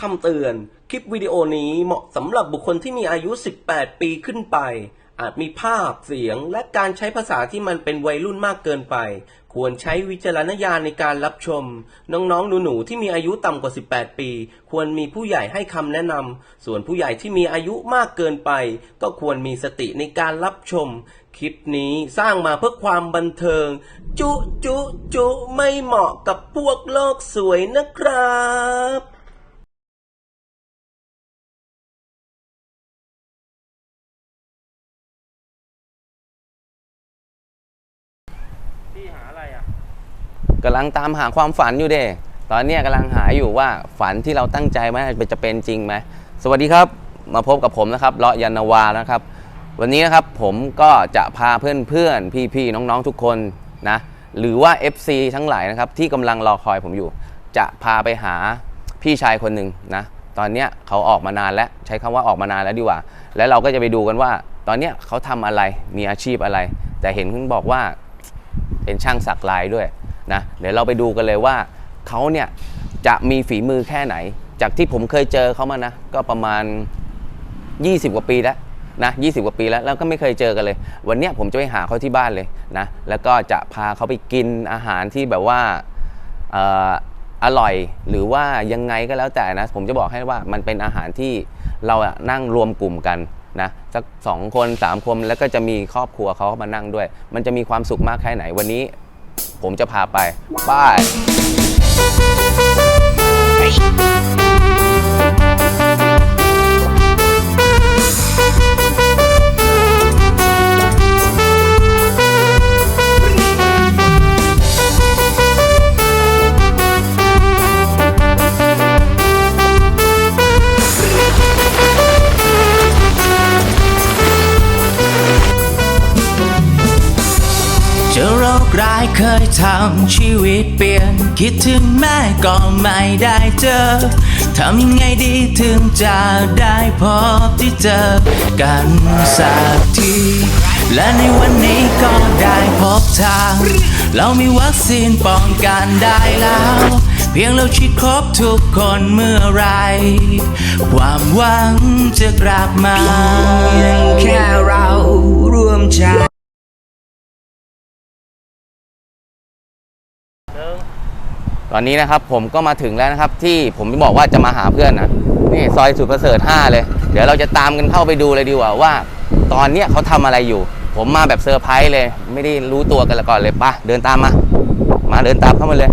คำเตือน คลิปวิดีโอนี้เหมาะสำหรับบุคคลที่มีอายุ 18 ปีขึ้นไป อาจมีภาพเสียงและการใช้ภาษาที่มันเป็นวัยรุ่นมากเกินไป ควรใช้วิจารณญาณในการรับชม น้องๆ หนูๆ ที่มีอายุต่ำกว่า 18 ปี ควรมีผู้ใหญ่ให้คำแนะนำ ส่วนผู้ใหญ่ที่มีอายุมากเกินไป ก็ควรมีสติในการรับชม คลิปนี้สร้างมาเพื่อความบันเทิง จุจุจุไม่เหมาะกับพวกโลกสวยนะครับ พี่หาอะไรอะกำลังตามหาความฝันอยู่เด้ตอนนี้กำลังหาอยู่ว่าฝันที่เราตั้งใจไว้เป็นจะเป็นจริงไหมสวัสดีครับมาพบกับผมนะครับเลาะยันาวานะครับ วันนี้นะครับผมก็จะพาเพื่อนๆ พี่ๆ น้องๆ ทุกคนนะหรือว่า FC ทั้งหลายนะครับที่กำลังรอคอยผมอยู่ จะพาไปหาพี่ชายคนหนึ่งนะตอนนี้เขาออกมานานแล้วใช้คำว่าออกมานานแล้วดีกว่า แล้วเราก็จะไปดูกันว่า ตอนนี้เขาทำอะไรมีอาชีพอะไร แต่เห็นเพิ่งบอกว่า เป็นช่างสักลายด้วยนะเดี๋ยวเราไปดูกันเลยว่าเขาเนี่ยจะมีฝีมือแค่ไหน จากที่ผมเคยเจอเขามานะ ก็ประมาณ 20 กว่าปีแล้วนะ20 กว่าปีแล้วแล้วก็ไม่เคยเจอกันเลย วันเนี้ยผมจะไปหาเขาที่บ้านเลยนะแล้วก็จะพาเขาไปกินอาหารที่แบบว่าอร่อยหรือว่ายังไงก็แล้วแต่นะ ผมจะบอกให้ว่ามันเป็นอาหารที่เรานั่งรวมกลุ่มกัน นะสักสองคนสามคนแล้วก็จะมีครอบครัวเขามานั่งด้วย มันจะมีความสุขมากแค่ไหนวันนี้ ผมจะพาไปป้าย รคร้ายเคยทำชีวิตเปลี่ยน คิดถึงแม่ก็ไม่ได้เจอ ทำยังไงดีถึงจะได้พบที่เจอ กันสักที และในวันนี้ก็ได้พบทาง เรามีวัคซีนป้องกันได้แล้ว เพียงเราฉีดครบทุกคนเมื่อไร ความหวังจะกลับมาเพียงแค่เราร่วมใจ ตอนนี้นะครับผมก็มาถึงแล้วนะครับที่ผมบอกว่าจะมาหาเพื่อนนะนี่ซอยสุดประเสริฐ5เลย เดี๋ยวเราจะตามกันเข้าไปดูเลยดีกว่าว่า ตอนเนี้ยเขาทำอะไรอยู่ ผมมาแบบเซอร์ไพรส์เลย ไม่ได้รู้ตัวกันละก่อนเลยปะเดินตามมา มาเดินตามเข้ามาเลย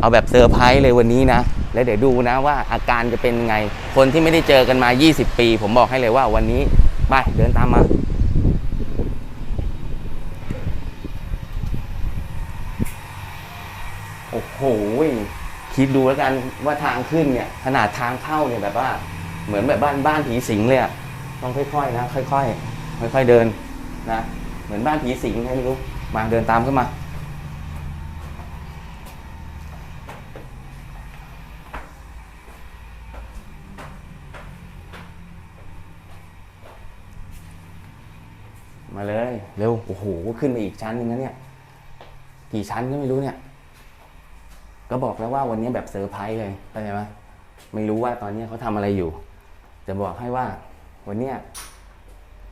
เอาแบบเซอร์ไพรส์เลยวันนี้นะ แล้วเดี๋ยวดูนะว่าอาการจะเป็นไง คนที่ไม่ได้เจอกันมา 20 ปี ผมบอกให้เลยว่าวันนี้ไปเดินตามมา โอ้โหคิดดูแล้วกันว่าทางขึ้นเนี่ยขนาดทางเข้าเนี่ยแบบว่า เหมือนแบบบ้านบ้านผีสิงเลยอะต้องค่อยๆนะค่อยๆค่อย ๆเดินนะเหมือนบ้านผีสิงใครไม่รู้มาเดินตามขึ้นมา มาเลย เร็ว โอ้โห ขึ้นไปอีกชั้นหนึงนะเนี่ย กี่ชั้นก็ไม่รู้เนี่ย ก็บอกแล้วว่าวันนี้แบบเซอร์ไพรส์เลยเข้าใจไหมไม่รู้ว่าตอนนี้เขาทำอะไรอยู่ จะบอกให้ว่า วันเนี้ย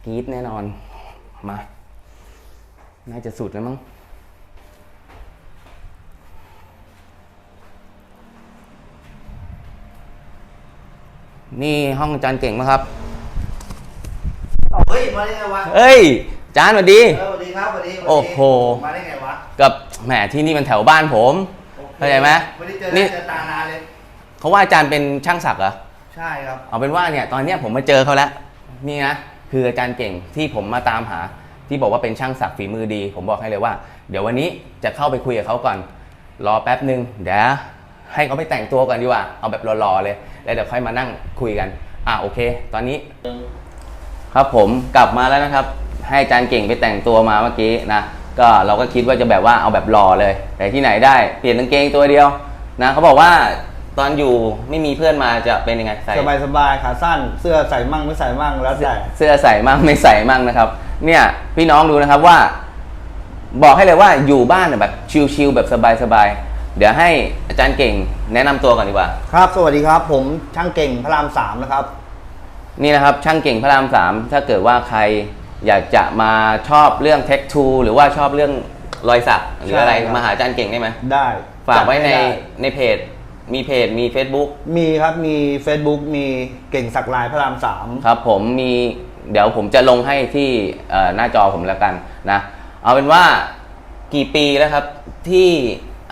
กรีดแน่นอนมา น่าจะสุดแล้วมั้งนี่ห้องอาจารย์เก่งไหมครับ เฮ้ย มาได้ไงวะเอ้ยอาจารย์สวัสดีเออสวัสดีครับสวัสดีสวัสดี โอ้โห มาได้ไงวะ กับแหมที่นี่มันแถวบ้านผม เข้าใจไหมไม่ได้เจอหนี่ น้าเจอตานานเลย เขาว่าอาจารย์เป็นช่างศักดิ์เหรอ ใช่ครับ เอาเป็นว่าเนี่ยตอนเนี้ยผมมาเจอเขาแล้วนี่นะคืออาจารย์เก่งที่ผมมาตามหา ที่บอกว่าเป็นช่างศักดิ์ฝีมือดี ผมบอกให้เลยว่า เดี๋ยววันนี้จะเข้าไปคุยกับเขาก่อน รอแป๊บหนึ่งเดี๋ยวให้เขาไปแต่งตัวก่อนดีกว่า เอาแบบหล่อๆเลย แล้วเดี๋ยวค่อยมานั่งคุยกันอะโอเค ตอนนี้ ครับผมกลับมาแล้วนะครับ ให้อาจารย์เก่งไปแต่งตัวมาเมื่อกี้นะ ก็เราก็คิดว่าจะแบบว่าเอาแบบหล่อเลย แต่ที่ไหนได้เปลี่ยนกางเกงตัวเดียวนะเขาบอกว่าตอนอยู่ไม่มีเพื่อนมาจะเป็นยังไงใส่สบายสบายขาสั้น เสื้อใส่มั่งไม่ใส่มั่งแล้วแต่เสื้อใส่มั่งไม่ใส่มั่งนะครับ เนี่ยพี่น้องดูนะครับว่า บอกให้เลยว่าอยู่บ้านน่ะแบบชิลๆแบบสบายๆเดี๋ยวให้อาจารย์เก่งแนะนำตัวก่อนดีกว่า ครับสวัสดีครับ ผมช่างเก่งพระรามสามนะครับ นี่นะครับช่างเก่งพระรามสามถ้าเกิดว่าใคร อยากจะมาชอบเรื่องเทคทูหรือว่าชอบเรื่องรอยสักหรืออะไรใช่ครับ มาหาอาจารย์เก่งได้ไหมได้ฝากไว้ในจัดให้ด้ในเพจ มีเพจมี Facebook มีครับมี Facebook มีเก่งสักลายพระรามสามครับผมมีเดี๋ยวผมจะลงให้ที่เอ่อหน้าจอผมแล้วกันนะ เอาเป็นว่ากี่ปีแล้วครับ ที่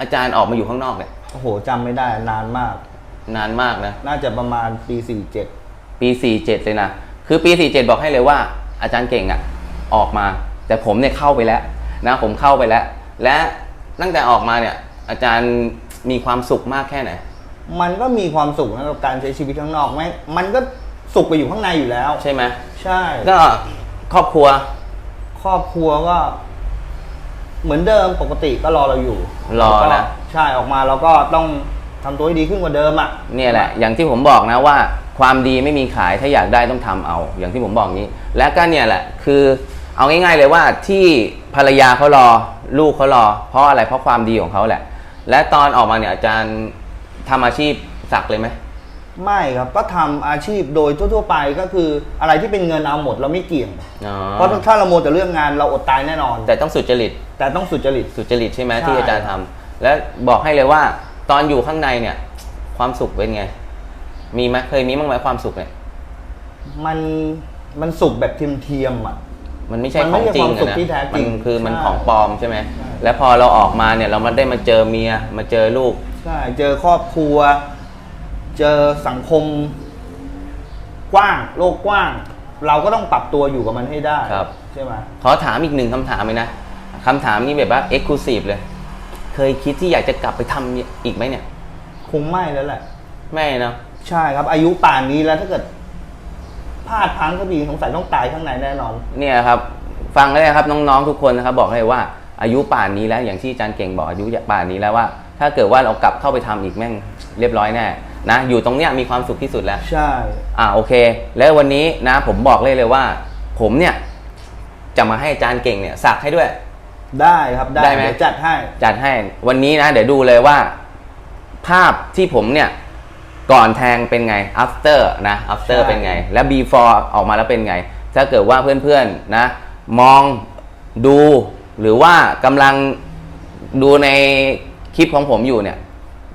อาจารย์ออกมาอยู่ข้างนอกเนี่ยโอ้โหจำไม่ได้นานมาก นานมากนะ น่าจะประมาณปี 47 ปี 47 เลยนะ คือปี 47 บอกให้เลยว่า อาจารย์เก่งอะออกมา แต่ผมเนี่ยเข้าไปแล้วนะผมเข้าไปแล้ว และตั้งแต่ออกมาเนี่ย อาจารย์มีความสุขมากแค่ไหนมันก็มีความสุขนะกับการใช้ชีวิตข้างนอกไหมมันก็สุขไปอยู่ข้างในอยู่แล้ว ใช่ไหมใช่ ก็ครอบครัว ครอบครัวก็ เหมือนเดิมปกติก็รอเราอยู่รอแล้วก็นะใช่ออกมาเราก็ต้องทำตัวให้ดีขึ้นกว่าเดิมอะเนี่ยแหละ อย่างที่ผมบอกนะว่า ความดีไม่มีขายถ้าอยากได้ต้องทำเอา อย่างที่ผมบอกงี้ และก็เนี่ยแหละคือเอาง่าย ๆเลยว่าที่ภรรยาเขารอลูกเขารอ เพราะอะไรเพราะความดีของเขาแหละ และตอนออกมาเนี่ยอาจารย์ทำอาชีพสักเลยไหม ไม่ครับก็ทำอาชีพโดยทั่ว ๆ ไปก็คืออะไรที่เป็นเงินเอาหมดเราไม่เกี่ยง อ๋อเพราะถ้าเราโมวแต่เรื่องงานเราอดตายแน่นอน แต่ต้องสุจริต แต่ต้องสุจริต สุจริตใช่ไหมใช่ ที่อาจารย์ทำและบอกให้เลยว่าตอนอยู่ข้างในเนี่ย ความสุขเป็นไง มีไหมเคยมีบ้างไหมความสุขเนี่ย มัน มันสุขแบบเทียมๆอะ มันไม่ใช่มันขไม่องใช่จริงความสุอะขนะที่แท้จริงมันคือมันใช่ ของปลอมใช่ไหมใช่แล้วพอเราออกมาเนี่ยเรามาได้มาเจอเมียมาเจอลูก ใช่เจอครอบครัว เจอสังคม กว้าง โลกกว้าง เราก็ต้องปรับตัวอยู่กับมันให้ได้ครับ ใช่ไหมขอถามอีกหนึ่งคำถามเลยนะคำถามนี้แบบว่า exclusive เลย เคยคิดที่อยากจะกลับไปทำอีกไหมเนี่ย คงไม่แล้วแหละ ไม่เนาะ ใช่ครับ อายุป่านนี้แล้วถ้าเกิด พลาดพลังก็ดีสงสัยต้องตายข้างในแน่นอน เนี่ยครับฟังเลยนะครับน้องๆทุกคนนะครับบอกเลยว่าอายุป่านนี้แล้วอย่างที่อาจารย์เก่งบอกอายุป่านนี้แล้วว่า ถ้าเกิดว่าเรากลับเข้าไปทำอีกแม่งเรียบร้อยแน่นะอยู่ตรงเนี้ยมีความสุขที่สุดแล้ว ใช่อ่าโอเค แล้ววันนี้นะ ผมบอกเลยเลยว่า ผมเนี่ยจะมาให้อาจารย์เก่งเนี่ยสักให้ด้วย ได้ครับได้ได้ไหมเดี๋ยวจัดให้จัดให้วันนี้นะ เดี๋ยวดูเลยว่า ภาพที่ผมเนี่ย ก่อนแทงเป็นไง after นะ after ใช่ เป็นไง และ before ออกมาแล้วเป็นไง ถ้าเกิดว่าเพื่อนๆนะ มองดูหรือว่ากำลังดูในคลิปของผมอยู่เนี่ย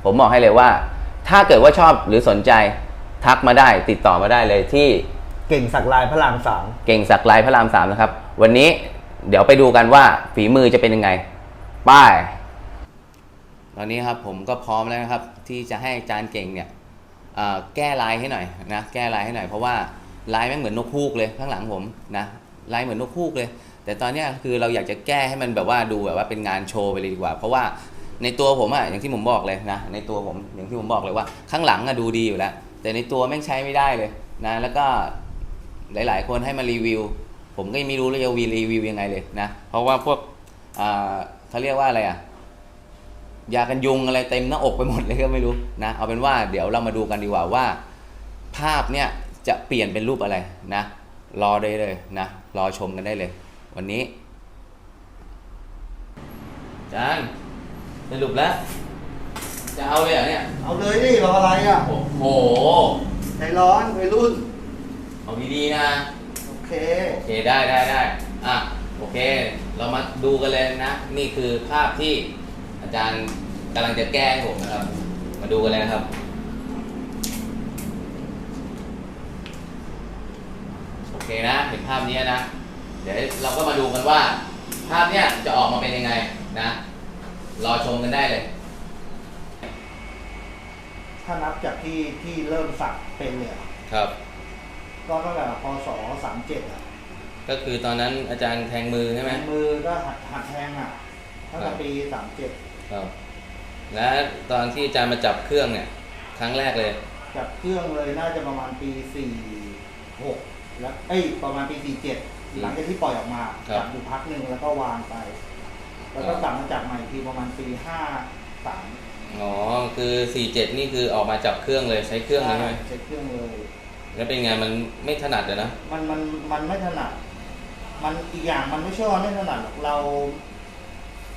ผมบอกให้เลยว่า ถ้าเกิดว่าชอบหรือสนใจทักมาได้ติดต่อมาได้เลยที่ เก่งสักลายพระรามสามเก่งสักลายพระรามสามนะครับ วันนี้เดี๋ยวไปดูกันว่าฝีมือจะเป็นยังไงป้าย ตอนนี้ครับผมก็พร้อมแล้วนะครับ ที่จะให้อาจารย์เก่งเนี่ยเอ่อ แก้ลายให้หน่อยนะแก้ลายให้หน่อยเพราะว่าลายแม่งเหมือนนกฮูกเลยข้างหลังผมนะลายเหมือนนกฮูกเลย แต่ตอนเนี้ยคือเราอยากจะแก้ให้มันแบบว่าดูแบบว่าเป็นงานโชว์ไปเลยดีกว่า เพราะว่าในตัวผมอะอย่างที่ผมบอกเลยนะในตัวผมอย่างที่ผมบอกเลยว่า ข้างหลังอะดูดีอยู่แล้วแต่ในตัวแม่งใช้ไม่ได้เลยนะแล้วก็หลาย ๆ คนให้มารีวิว ผมก็ยังไม่รู้เลยจะวีรีวิวยังไงเลยนะเพราะว่าพวกอ่าเขาเรียกว่าอะไรอะ ยากันยุงอะไรเต็มหน้าอกไปหมดเลยก็ไม่รู้นะเอาเป็นว่าเดี๋ยวเรามาดูกันดีกว่าว่า ภาพเนี่ยจะเปลี่ยนเป็นรูปอะไรนะ รอได้เลยนะ รอชมกันได้เลย วันนี้จานสรุปแล้ว จะเอาเลยเหรอเนี่ย เอาเลยดิรออะไรอะโอ้โหใจร้อนวัยรุ่น เอาดีๆนะ โอเค โอเคได้ได้ได้อะ โอเค เรามาดูกันเลยนะ นี่คือภาพที่ อาจารย์กำลังจะแก้ให้ผมนะครับ มาดูกันเลยนะครับ โอเคนะ เห็นภาพนี้นะ เดี๋ยวเราก็มาดูกันว่า ภาพเนี้ยจะออกมาเป็นยังไงนะ รอชมกันได้เลย ถ้านับจากที่ที่เริ่มสักเป็นเนี่ย ครับ ก็ตั้งแต่พศสามเจ็ดอะก็คือตอนนั้นอาจารย์แทงมือใช่ไหมมือก็หัดหัดแทงอะตั้งครัแต่บปีสามเจ็ด ครับ และตอนที่อาจารย์มาจับเครื่องเนี่ย ครั้งแรกเลย จับเครื่องเลยน่าจะประมาณปีสี่หกแล้วเอ้ยประมาณปีสี่เจ็ดอืมหลังจากที่ปล่อยออกมาครับ จับอยู่พักหนึ่งแล้วก็วางไป แล้วก็ครับกลับมาจับใหม่ทีประมาณปีห้าสามอ๋อคือ47นี่คือออกมาจับเครื่องเลยใช้เครื่องเลยใช่ไหมใช้เครื่องเลย แล้วเป็นไงมันไม่ถนัดเลยนะ มันมันมันไม่ถนัด มันอีกอย่างมันไม่ใช่ว่าไม่ถนัดหรอกเรา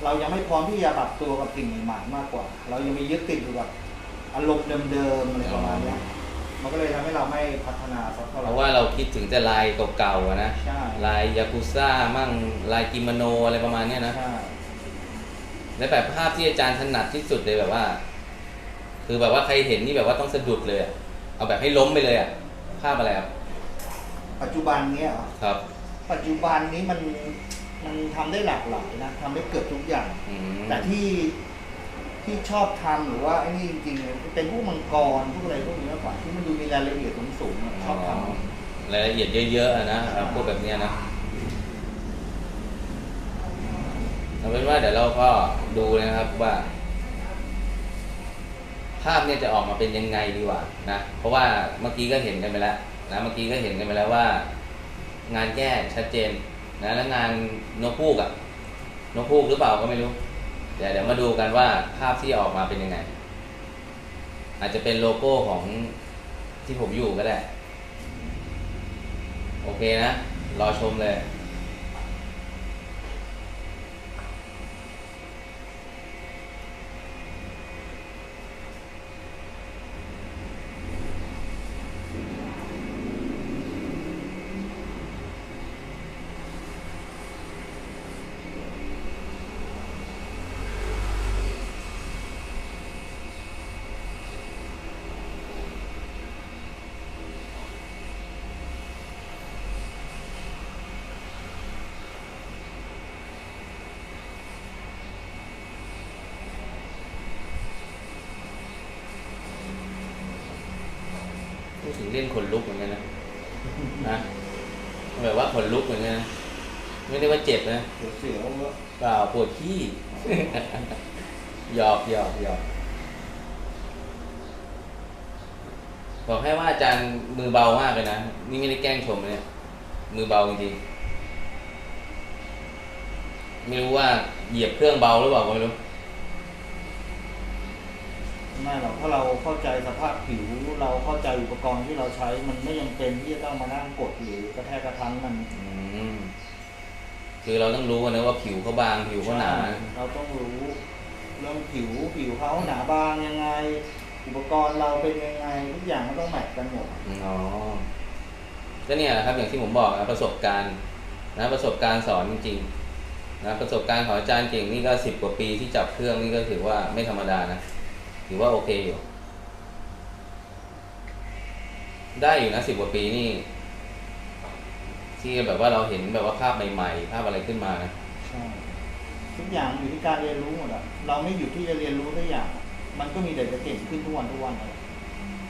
เรายังไม่พร้อมที่จะปรับตัวกับสิ่งใหม่ๆมากกว่า เรายังมียึดติดอยู่กับอารมณ์เดิมๆอะไรประมาณเนี้ยมันก็เลยทำให้เราไม่พัฒนาสักเท่าไหเพร่ ราะว่าเราคิดถึงแต่ลายเก่าๆอะนะใช่ ลายยากุซ่ามั่งลายกิโมโนอะไรประมาณเนี้ยนะ ใช่และแบบภาพที่อาจารย์ถนัดที่สุดเลยแบบว่า คือแบบว่าใครเห็นนี่แบบว่าต้องสะดุดเลยอะเอาแบบให้ล้มไปเลยอะภาพอะไรครับปัจจุบันเนี้ยเหรอครับ ปัจจุบันนี้มัน มันทำได้หลากหลายนะทำได้เกือบทุกอย่าง อืมแต่ที่ที่ชอบทำหรือว่าไอ้นี่จริงๆเลยเป็นพวกมังกรพวกอะไรพวกนี้มากกว่าที่มันดูมีรายละเอียดสูงๆอะชอบทำรายละเอียดเยอะๆอะนะเอาพวกแบบเนี้ยนะเอาเป็นว่าเดี๋ยวเราก็ดูนะครับว่า ภาพเนี่ยจะออกมาเป็นยังไงดีกว่านะเพราะว่าเมื่อกี้ก็เห็นกันไปแล้วนะเมื่อกี้ก็เห็นกันไปแล้วว่า งานแก้ชัดเจน นะแล้วงานนกพูกอะนกพูกหรือเปล่าก็ไม่รู้เดี๋ยวเดี๋ยวมาดูกันว่าภาพที่ออกมาเป็นยังไง อาจจะเป็นโลโก้ของที่ผมอยู่ก็ได้ โอเคนะ รอชมเลย เล่นขนลุกเหมือนกันนะนะแบบว่าขนลุกเหมือนกันนะไม่ได้ว่าเจ็บนะเสียวๆก็เปล่าปวดขี้หยอกหยอกหยอกบอกให้ว่าอาจารย์มือเบามากเลยนะนี่ไม่ได้แกล้งชมเลยเนี่ยมือเบาจริงๆไม่รู้ว่าเหยียบเครื่องเบาหรือเปล่าก็ไม่รู้ ไม่หรอกถ้าเราเข้าใจสภาพผิว เราเข้าใจอุปกรณ์ที่เราใช้มันไม่ยังเป็นที่จะต้องมานั่งกดหรือกระแทกกระทันมันอืมคือเราต้องรู้นะว่าผิวเขาบางผิวเขาหนา เราต้องรู้เรื่องผิวผิวเขาหนาบางยังไง อุปกรณ์เราเป็นยังไงทุกอย่างมันต้องแมทกันหมดอ๋อก็เนี่ยแหละครับอย่างที่ผมบอกนะประสบการณ์นะประสบการณ์สอนจริงๆนะประสบการณ์ของอาจารย์เก่งนี่ก็สิบกว่าปีที่จับเครื่องนี่ก็ถือว่าไม่ธรรมดานะ ถือว่าโอเคอยู่ ได้อยู่นะสิบกว่าปีนี่ ที่แบบว่าเราเห็นแบบว่าภาพใหม่ๆ ภาพอะไรขึ้นมานะใช่ทุกอย่างอยู่ที่การเรียนรู้หมดอะเราไม่หยุดที่จะเรียนรู้ทุกอย่าง มันก็มีแต่จะเก่งขึ้นทุกวันทุกวันอะ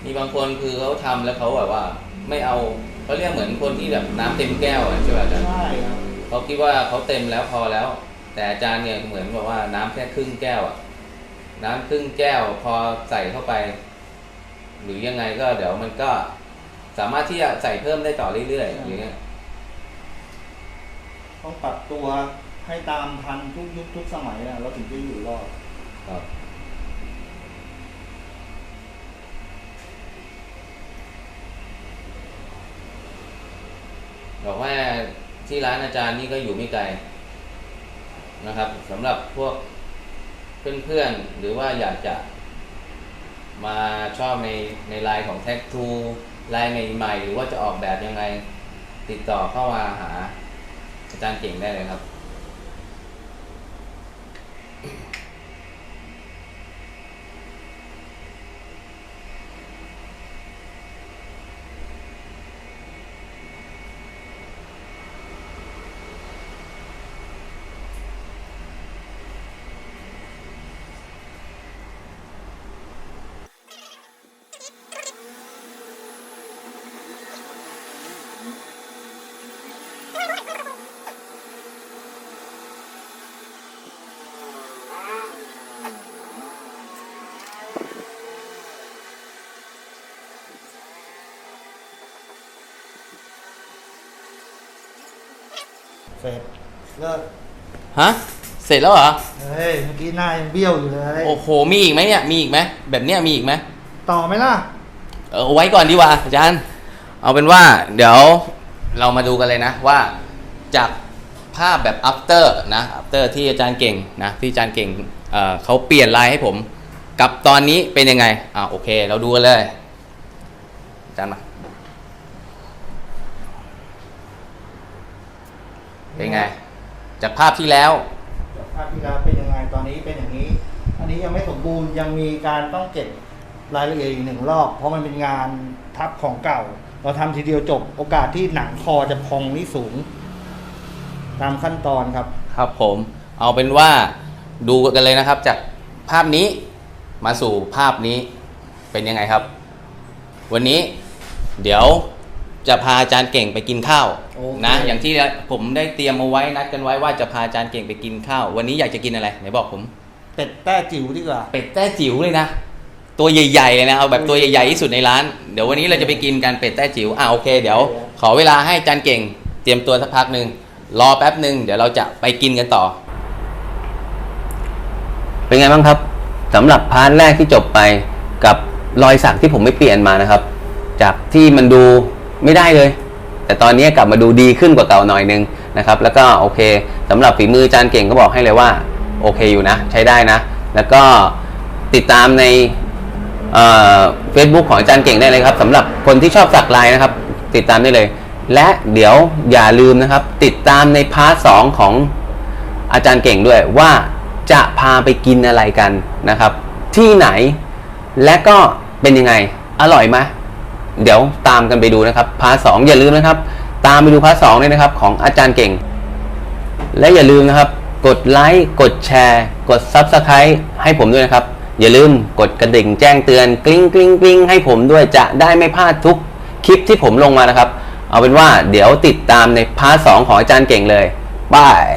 มีบางคนคือเขาทำแล้วเขาแบบว่า ไม่เอาเขาเรียกเหมือนคนที่แบบน้ำเต็มแก้วอะใช่ไหมอาจารย์ ใช่ครับ เขาคิดว่าเขาเต็มแล้วพอแล้ว แต่อาจารย์เนี่ยเหมือนแบบว่าน้ำแค่ครึ่งแก้วอะ น้ำครึ่งแก้วพอใส่เข้าไป หรือยังไงก็เดี๋ยวมันก็สามารถที่จะใส่เพิ่มได้ต่อเรื่อยๆอย่างเงี้ยต้องปรับตัวให้ตามทันทุกยุคทุกสมัยอะเราถึงจะอยู่รอดครับบอกว่าที่ร้านอาจารย์นี่ก็อยู่ไม่ไกลนะครับสำหรับพวก เพื่อนๆ หรือว่าอยากจะ มาชอบในในไลน์ของแท็กทูไลน์ใหม่ๆหรือว่าจะออกแบบยังไง ติดต่อเข้ามาหาอาจารย์เก่งได้เลยครับ เลิกฮะ เสร็จแล้วเหรอ เฮ้ยเมื่อกี้หน้ายังเบี้ยวอยู่เลยโอ้โห มีอีกไหมเนี่ย มีอีกไหม แบบเนี้ยมีอีกไหม ต่อไหมล่ะ เออเอาไว้ก่อนดีกว่าอาจารย์ เอาเป็นว่า เดี๋ยวเรามาดูกันเลยนะว่าจากภาพแบบ after นะ after ที่อาจารย์เก่งนะที่อาจารย์เก่งเอ่อเขาเปลี่ยนลายให้ผม กับตอนนี้เป็นยังไงอ่าโอเค เราดูกันเลยอาจารย์มาเป็นไง จากภาพที่แล้ว จากภาพที่แล้วเป็นยังไงตอนนี้เป็นอย่างนี้ อันนี้ยังไม่สมบูรณ์ยังมีการต้องเก็บรายละเอียดอีกหนึ่งรอบ เพราะมันเป็นงานทับของเก่า เราทำทีเดียวจบโอกาสที่หนังคอจะพองนี่สูง ตามขั้นตอนครับ ครับผมเอาเป็นว่าดูกันเลยนะครับ จากภาพนี้มาสู่ภาพนี้เป็นยังไงครับ วันนี้เดี๋ยว จะพาอาจารย์เก่งไปกินข้าวโอเค นะ อย่างที่ผมได้เตรียมเอาไว้นัดกันไว้ว่าจะพาอาจารย์เก่งไปกินข้าว วันนี้อยากจะกินอะไรไหนบอกผม เป็ดแต้จิ๋วดีกว่า เป็ดแต้จิ๋วเลยนะ ตัวใหญ่ๆเลยนะเอาแบบตัวใหญ่ๆที่สุดในร้าน เดี๋ยววันนี้เราจะไปกินกันเป็ดแต้จิ๋วอ่าโอเค เดี๋ยว ขอเวลาให้อาจารย์เก่ง เตรียมตัวสักพักหนึ่งรอแป๊บหนึ่งเดี๋ยวเราจะไปกินกันต่อ เป็นไงบ้างครับสำหรับพาร์ทแรกที่จบไปกับรอยสักที่ผมไม่เปลี่ยนมานะครับ จากที่มันดู ไม่ได้เลย แต่ตอนนี้กลับมาดูดีขึ้นกว่าเก่าหน่อยนึงนะครับ แล้วก็โอเคสำหรับฝีมืออาจารย์เก่งก็บอกให้เลยว่าโอเคอยู่นะ ใช้ได้นะ แล้วก็ติดตามในเฟซบุ๊กของอาจารย์เก่งได้เลยครับสำหรับคนที่ชอบสักลายนะครับ ติดตามได้เลย และเดี๋ยวอย่าลืมนะครับ ติดตามในพาร์ทสองของอาจารย์เก่งด้วยว่าจะพาไปกินอะไรกันนะครับ ที่ไหนและก็เป็นยังไง อร่อยไหม เดี๋ยวตามกันไปดูนะครับพาร์ทสองอย่าลืมนะครับ ตามไปดูพาร์ทสองด้วยนะครับ ของอาจารย์เก่ง และอย่าลืมนะครับ กดไลค์กดแชร์ กด Subscribe ให้ผมด้วยนะครับ อย่าลืมกดกระดิ่งแจ้งเตือนกริ๊งกริ๊งกริ๊งให้ผมด้วยจะได้ไม่พลาดทุกคลิปที่ผมลงมานะครับ เอาเป็นว่าเดี๋ยวติดตามในพาร์ทสองของอาจารย์เก่งเลยบาย